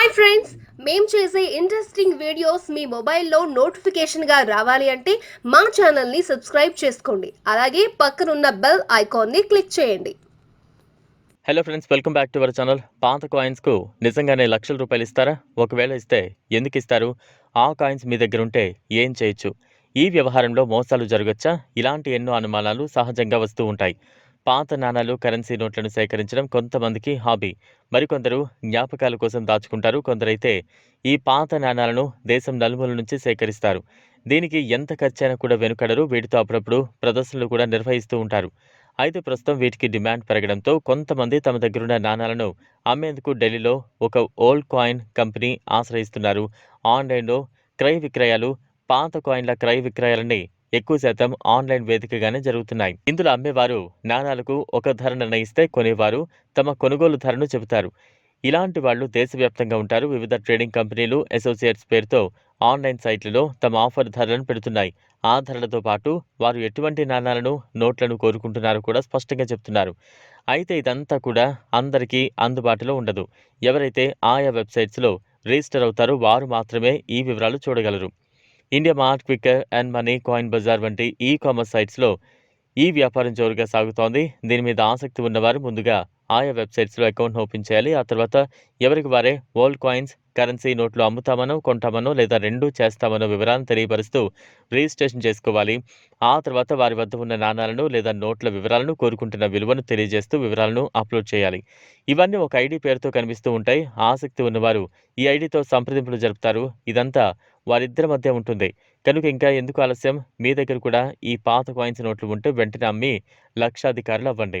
Hi friends మేము చేసే interesting videos మీ మొబైల్లో నోటిఫికేషన్గా రావాలి అంటే మా ఛానల్ని సబ్స్క్రైబ్ చేసుకోండి. అలాగే పక్కనున్న బెల్ ఐకాన్ని క్లిక్ చేయండి. Hello friends welcome back to our channel పాత కాయిన్స్కు నిజంగానే లక్షల రూపాయలు ఇస్తారా? ఒకవేళ ఇస్తే ఎందుకు ఇస్తారు? ఆ కాయిన్స్ మీ దగ్గర ఉంటే ఏం చేయొచ్చు? ఈ వ్యవహారంలో మోసాలు జరగచ్చా? ఇలాంటి ఎన్నో అనుమానాలు సహజంగా వస్తూ ఉంటాయి. పాత నాణాలు కరెన్సీ నోట్లను సేకరించడం కొంతమందికి హాబీ. మరికొందరు జ్ఞాపకాల కోసం దాచుకుంటారు కొందరైతే ఈ పాత నాణాలను దేశం నలుమూల నుంచి సేకరిస్తారు. దీనికి ఎంత ఖర్చైనా కూడా వెనుకడరు వీటితో అప్పుడప్పుడు ప్రదర్శనలు కూడా నిర్వహిస్తూ ఉంటారు. అయితే ప్రస్తుతం వీటికి డిమాండ్ పెరగడంతో కొంతమంది తమ దగ్గరున్న నాణాలను అమ్మేందుకు ఢిల్లీలో ఒక ఓల్డ్ కాయిన్ కంపెనీ ఆశ్రయిస్తున్నారు. ఆన్లైన్లో క్రయ విక్రయాలు పాత కాయిన్ల క్రయ విక్రయాలని ఎక్కువ శాతం ఆన్లైన్ వేదికగానే జరుగుతున్నాయి. ఇందులో అమ్మేవారు నాణాలకు ఒక ధర నిర్ణయిస్తే కొనేవారు తమ కొనుగోలు ధరను చెబుతారు. ఇలాంటి వాళ్ళు దేశవ్యాప్తంగా ఉంటారు. వివిధ ట్రేడింగ్ కంపెనీలు అసోసియేట్స్ పేరుతో ఆన్లైన్ సైట్లలో తమ ఆఫర్ ధరలను పెడుతున్నాయి. ఆ ధరలతో పాటు వారు ఎటువంటి నాణాలను నోట్లను కోరుకుంటున్నారో కూడా స్పష్టంగా చెప్తున్నారు. అయితే ఇదంతా కూడా అందరికీ అందుబాటులో ఉండదు. ఎవరైతే ఆయా వెబ్సైట్స్లో రిజిస్టర్ అవుతారో వారు మాత్రమే ఈ వివరాలు చూడగలరు. India mart Quikr and money coin bazaar వంటి ఈ కామర్స్ సైట్స్లో ఈ వ్యాపారం జోరుగా సాగుతోంది. దీని మీద ఆసక్తి ఉన్నవారు ముందుగా ఆయా వెబ్సైట్స్లో అకౌంట్ ఓపెన్ చేయాలి. ఆ తర్వాత ఎవరికి వారే ఓల్డ్ కాయిన్స్ కరెన్సీ నోట్లు అమ్ముతామనో కొంటామనో లేదా రెండూ చేస్తామనో వివరాలను తెలియపరుస్తూ రిజిస్ట్రేషన్ చేసుకోవాలి. ఆ తర్వాత వారి వద్ద ఉన్న నాణాలను లేదా నోట్ల వివరాలను కోరుకుంటున్న విలువను తెలియజేస్తూ వివరాలను అప్లోడ్ చేయాలి. ఇవన్నీ ఒక ఐడి పేరుతో కనిపిస్తూ ఉంటాయి. ఆసక్తి ఉన్నవారు ఈ ఐడితో సంప్రదింపులు జరుపుతారు. ఇదంతా వారిద్దరి మధ్య ఉంటుంది. కనుక ఇంకా ఎందుకు ఆలస్యం? మీ దగ్గర కూడా ఈ పాత కాయిన్స్ నోట్లు ఉంటే వెంటనే అమ్మి లక్షాధికారులు అవ్వండి.